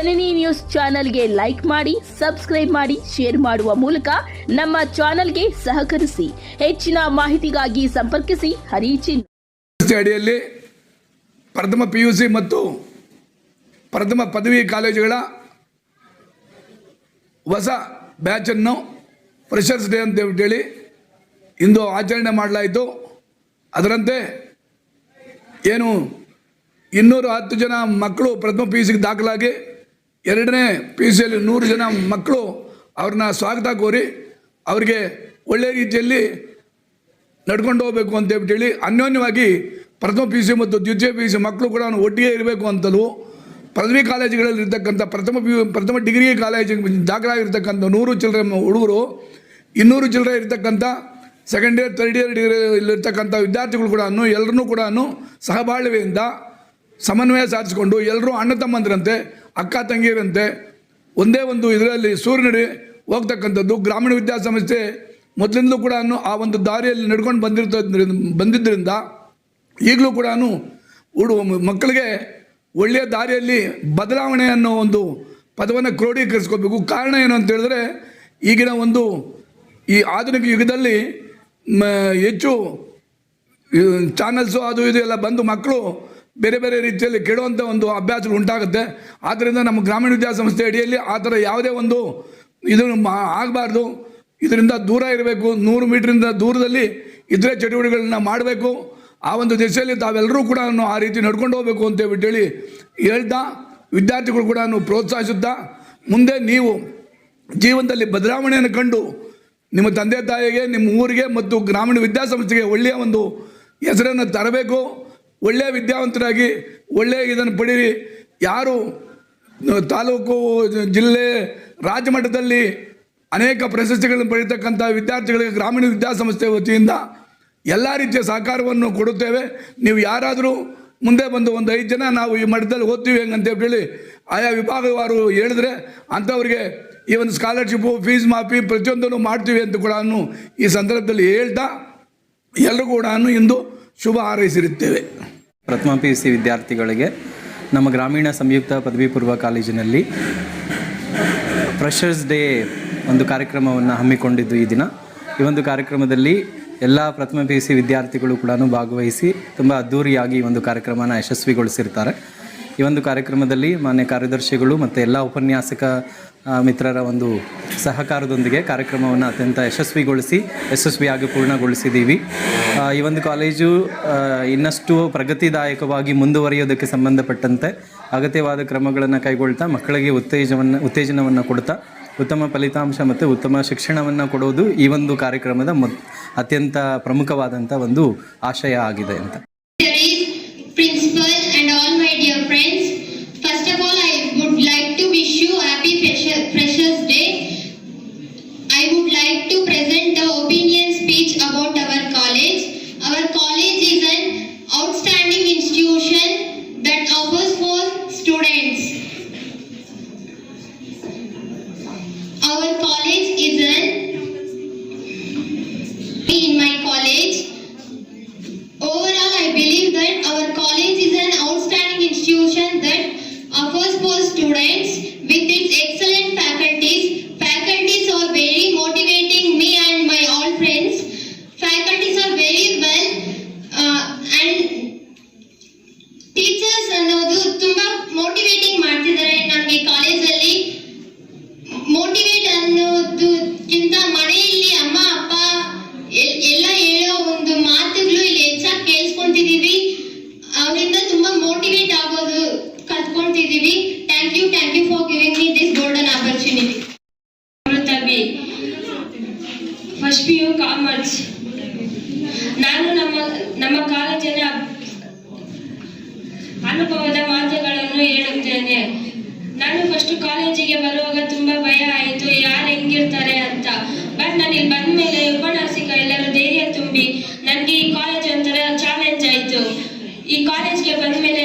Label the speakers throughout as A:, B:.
A: ಜನನಿ news ಚಾನೆಲ್ಗೆ like ಮಾಡಿ, subscribe ಮಾಡಿ, ಶೇರ್ ಮಾಡುವ ಮೂಲಕ ನಮ್ಮ ಚಾನೆಲ್ಗೆ ಸಹಕರಿಸಿ. ಹೆಚ್ಚಿನ ಮಾಹಿತಿಗಾಗಿ ಸಂಪರ್ಕಿಸಿ. ಹರಿಚಿನ್.
B: ಅಡಿಯಲ್ಲಿ ಪ್ರಥಮ ಪಿ ಯು ಸಿ ಮತ್ತು ಪ್ರಥಮ ಪದವಿ ಕಾಲೇಜುಗಳ ಹೊಸ ಬ್ಯಾಚನ್ನು ಫ್ರೆಷರ್ಸ್ ಡೇ ಅಂತ ಹೇಳಿ ಇಂದು ಆಚರಣೆ ಮಾಡಲಾಯಿತು. ಅದರಂತೆ ಏನು ಇನ್ನೂರ ಹತ್ತು ಜನ ಮಕ್ಕಳು ಪ್ರಥಮ ಪಿ ಯು ಸಿಗೆ ದಾಖಲಾಗಿ ಎರಡನೇ ಪಿ ಯು ಸಿಯಲ್ಲಿ ನೂರು ಜನ ಮಕ್ಕಳು ಅವ್ರನ್ನ ಸ್ವಾಗತ ಕೋರಿ ಅವ್ರಿಗೆ ಒಳ್ಳೆಯ ರೀತಿಯಲ್ಲಿ ನಡ್ಕೊಂಡು ಹೋಗಬೇಕು ಅಂತ ಹೇಳಿ ಅನ್ಯೋನ್ಯವಾಗಿ ಪ್ರಥಮ ಪಿ ಯು ಸಿ ಮತ್ತು ದ್ವಿತೀಯ ಪಿ ಯು ಸಿ ಮಕ್ಕಳು ಕೂಡ ಒಟ್ಟಿಗೆ ಇರಬೇಕು ಅಂತಲೂ ಪದವಿ ಕಾಲೇಜುಗಳಲ್ಲಿ ಇರ್ತಕ್ಕಂಥ ಪ್ರಥಮ ಪಿ ಯು ಪ್ರಥಮ ಡಿಗ್ರಿ ಕಾಲೇಜಿಗೆ ದಾಖಲಾಗಿರ್ತಕ್ಕಂಥ ನೂರು ಚಿಲ್ಲರೆ ಹುಡುಗರು, ಇನ್ನೂರು ಚಿಲ್ಲರೆ ಇರ್ತಕ್ಕಂಥ second year third year degree ಇಲ್ಲಿರ್ತಕ್ಕಂಥ ವಿದ್ಯಾರ್ಥಿಗಳು ಕೂಡ ಎಲ್ಲರನ್ನೂ ಕೂಡ ಸಹಬಾಳ್ವೆಯಿಂದ ಸಮನ್ವಯ ಸಾಧಿಸಿಕೊಂಡು ಎಲ್ಲರೂ ಅಣ್ಣ ತಮ್ಮಂದಿರಂತೆ ಅಕ್ಕ ತಂಗಿಯರಂತೆ ಒಂದೇ ಒಂದು ಇದರಲ್ಲಿ ಸೂರ್ಯನಡಿ ಹೋಗ್ತಕ್ಕಂಥದ್ದು ಗ್ರಾಮೀಣ ವಿದ್ಯಾಸಂಸ್ಥೆ ಮೊದಲಿಂದಲೂ ಕೂಡ ಆ ಒಂದು ದಾರಿಯಲ್ಲಿ ನಡ್ಕೊಂಡು ಬಂದಿರ್ತ ಬಂದಿದ್ದರಿಂದ ಈಗಲೂ ಕೂಡ ಹುಡು ಮಕ್ಕಳಿಗೆ ಒಳ್ಳೆಯ ದಾರಿಯಲ್ಲಿ ಬದಲಾವಣೆ ಅನ್ನೋ ಒಂದು ಪದವನ್ನು ಕ್ರೋಢೀಕರಿಸ್ಕೋಬೇಕು ಕಾರಣ ಏನು ಅಂತ ಹೇಳಿದ್ರೆ ಈಗಿನ ಒಂದು ಈ ಆಧುನಿಕ ಯುಗದಲ್ಲಿ ಹೆಚ್ಚು ಚಾನಲ್ಸು ಅದು ಇದು ಎಲ್ಲ ಬಂದು ಮಕ್ಕಳು ಬೇರೆ ಬೇರೆ ರೀತಿಯಲ್ಲಿ ಕೆಡುವಂಥ ಒಂದು ಅಭ್ಯಾಸಗಳು ಉಂಟಾಗುತ್ತೆ. ಆದ್ದರಿಂದ ನಮ್ಮ ಗ್ರಾಮೀಣ ವಿದ್ಯಾಸಂಸ್ಥೆ ಅಡಿಯಲ್ಲಿ ಆ ಥರ ಯಾವುದೇ ಒಂದು ಇದು ಆಗಬಾರ್ದು. ಇದರಿಂದ ದೂರ ಇರಬೇಕು. ನೂರು ಮೀಟ್ರಿಂದ ದೂರದಲ್ಲಿ ಇತರೆ ಚಟುವಟಿಕೆಗಳನ್ನ ಮಾಡಬೇಕು. ಆ ಒಂದು ದಿಶೆಯಲ್ಲಿ ತಾವೆಲ್ಲರೂ ಕೂಡ ಆ ರೀತಿ ನಡ್ಕೊಂಡು ಹೋಗಬೇಕು ಅಂತ ಹೇಳಿ ಹೇಳ್ತಾ ವಿದ್ಯಾರ್ಥಿಗಳು ಕೂಡ ಪ್ರೋತ್ಸಾಹಿಸುತ್ತಾ ಮುಂದೆ ನೀವು ಜೀವನದಲ್ಲಿ ಬದಲಾವಣೆಯನ್ನು ಕಂಡು ನಿಮ್ಮ ತಂದೆ ತಾಯಿಗೆ, ನಿಮ್ಮ ಊರಿಗೆ ಮತ್ತು ಗ್ರಾಮೀಣ ವಿದ್ಯಾಸಂಸ್ಥೆಗೆ ಒಳ್ಳೆಯ ಒಂದು ಹೆಸರನ್ನು ತರಬೇಕು. ಒಳ್ಳೆಯ ವಿದ್ಯಾವಂತರಾಗಿ ಒಳ್ಳೆಯ ಇದನ್ನು ಪಡೀರಿ. ಯಾರು ತಾಲೂಕು, ಜಿಲ್ಲೆ, ರಾಜ್ಯಮಟ್ಟದಲ್ಲಿ ಅನೇಕ ಪ್ರಶಸ್ತಿಗಳನ್ನು ಪಡೀತಕ್ಕಂಥ ವಿದ್ಯಾರ್ಥಿಗಳಿಗೆ ಗ್ರಾಮೀಣ ವಿದ್ಯಾಸಂಸ್ಥೆ ವತಿಯಿಂದ ಎಲ್ಲ ರೀತಿಯ ಸಹಕಾರವನ್ನು ಕೊಡುತ್ತೇವೆ. ನೀವು ಯಾರಾದರೂ ಮುಂದೆ ಬಂದು ಒಂದು ಐದು ಜನ ನಾವು ಈ ಮಠದಲ್ಲಿ ಓದ್ತೀವಿ ಹೆಂಗಂತ ಹೇಳಿ, ಆಯಾ ವಿಭಾಗವಾರು ಹೇಳಿದ್ರೆ ಅಂಥವ್ರಿಗೆ ಈ ಒಂದು ಸ್ಕಾಲರ್ಶಿಪ್ಪು ಫೀಸ್ ಮಾಫಿ ಪ್ರತಿಯೊಂದನ್ನು ಮಾಡ್ತೀವಿ ಅಂತ ಕೂಡ ಈ ಸಂದರ್ಭದಲ್ಲಿ ಹೇಳ್ತಾ ಎಲ್ಲರೂ ಕೂಡ ಇಂದು ಶುಭ ಹಾರೈಸಿರುತ್ತೇವೆ.
C: ಪ್ರಥಮ ಪಿ ಯು ಸಿ ವಿದ್ಯಾರ್ಥಿಗಳಿಗೆ ನಮ್ಮ ಗ್ರಾಮೀಣ ಸಂಯುಕ್ತ ಪದವಿ ಪೂರ್ವ ಕಾಲೇಜಿನಲ್ಲಿ ಫ್ರೆಷರ್ಸ್ ಡೇ ಒಂದು ಕಾರ್ಯಕ್ರಮವನ್ನು ಹಮ್ಮಿಕೊಂಡಿದ್ದು ಈ ದಿನ. ಈ ಒಂದು ಕಾರ್ಯಕ್ರಮದಲ್ಲಿ ಎಲ್ಲ ಪ್ರಥಮ ಪಿ ಯು ಸಿ ವಿದ್ಯಾರ್ಥಿಗಳು ಕೂಡ ಭಾಗವಹಿಸಿ ತುಂಬ ಅದ್ಧೂರಿಯಾಗಿ ಈ ಒಂದು ಕಾರ್ಯಕ್ರಮನ ಯಶಸ್ವಿಗೊಳಿಸಿರ್ತಾರೆ. ಈ ಒಂದು ಕಾರ್ಯಕ್ರಮದಲ್ಲಿ ಮಾನ್ಯ ಕಾರ್ಯದರ್ಶಿಗಳು ಮತ್ತು ಎಲ್ಲ ಉಪನ್ಯಾಸಕ ಮಿತ್ರರ ಒಂದು ಸಹಕಾರದೊಂದಿಗೆ ಕಾರ್ಯಕ್ರಮವನ್ನು ಅತ್ಯಂತ ಯಶಸ್ವಿಗೊಳಿಸಿ, ಯಶಸ್ವಿಯಾಗಿ ಪೂರ್ಣಗೊಳಿಸಿದ್ದೀವಿ. ಈ ಒಂದು ಕಾಲೇಜು ಇನ್ನಷ್ಟು ಪ್ರಗತಿದಾಯಕವಾಗಿ ಮುಂದುವರಿಯೋದಕ್ಕೆ ಸಂಬಂಧಪಟ್ಟಂತೆ ಅಗತ್ಯವಾದ ಕ್ರಮಗಳನ್ನು ಕೈಗೊಳ್ತಾ ಮಕ್ಕಳಿಗೆ ಉತ್ತೇಜವನ್ನು, ಉತ್ತೇಜನವನ್ನು ಕೊಡ್ತಾ ಉತ್ತಮ ಫಲಿತಾಂಶ ಮತ್ತು ಉತ್ತಮ ಶಿಕ್ಷಣವನ್ನು ಕೊಡೋದು ಈ ಒಂದು ಕಾರ್ಯಕ್ರಮದ ಮೊದ್, ಅತ್ಯಂತ ಪ್ರಮುಖವಾದಂಥ ಒಂದು ಆಶಯ ಆಗಿದೆ ಅಂತ.
D: That our college is an outstanding institution that offers for students with its excellent
E: ನಾನು ಫಸ್ಟ್ ಕಾಲೇಜಿಗೆ ಬರುವಾಗ ತುಂಬಾ ಭಯ ಆಯಿತು, ಯಾರು ಹೆಂಗಿರ್ತಾರೆ ಅಂತ. ಬಟ್ ನಾನು ಇಲ್ಲಿ ಬಂದ ಮೇಲೆ ಉಪನ್ಯಾಸಿಕ ಎಲ್ಲರೂ ಧೈರ್ಯ ತುಂಬಿ ನನಗೆ ಈ ಕಾಲೇಜ್ ಒಂಥರ ಚಾಲೆಂಜ್ ಆಯಿತು. ಈ ಕಾಲೇಜ್ಗೆ ಬಂದ ಮೇಲೆ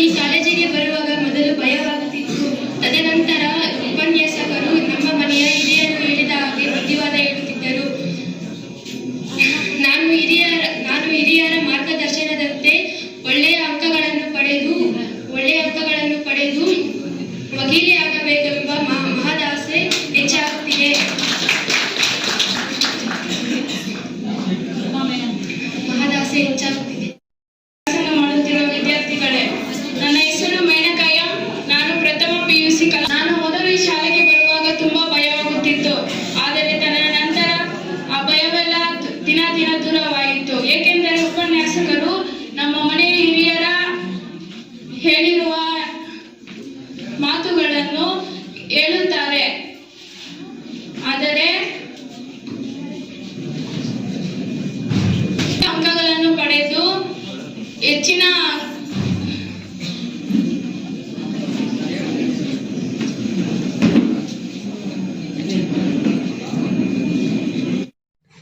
E: ಈ ಸ್ಟ್ರಾಟಜಿಗೆ ಬರುವಾಗ